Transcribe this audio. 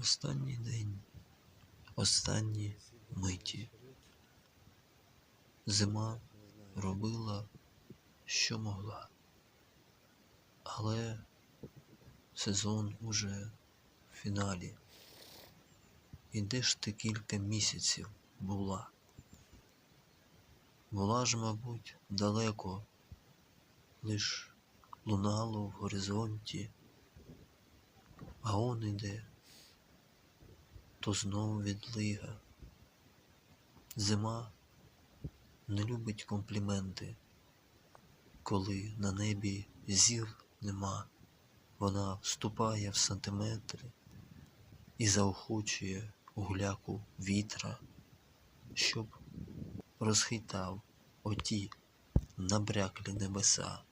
Останній день, останні миті. Зима робила, що могла. Але сезон уже в фіналі. І де ж ти кілька місяців була? Була ж, мабуть, далеко, лиш лунало в горизонті, а он іде, то знов відлига. Зима не любить компліменти, коли на небі зір нема, вона вступає в сантиметри і заохочує гуляку вітра, щоб розхитав оті набряклі небеса.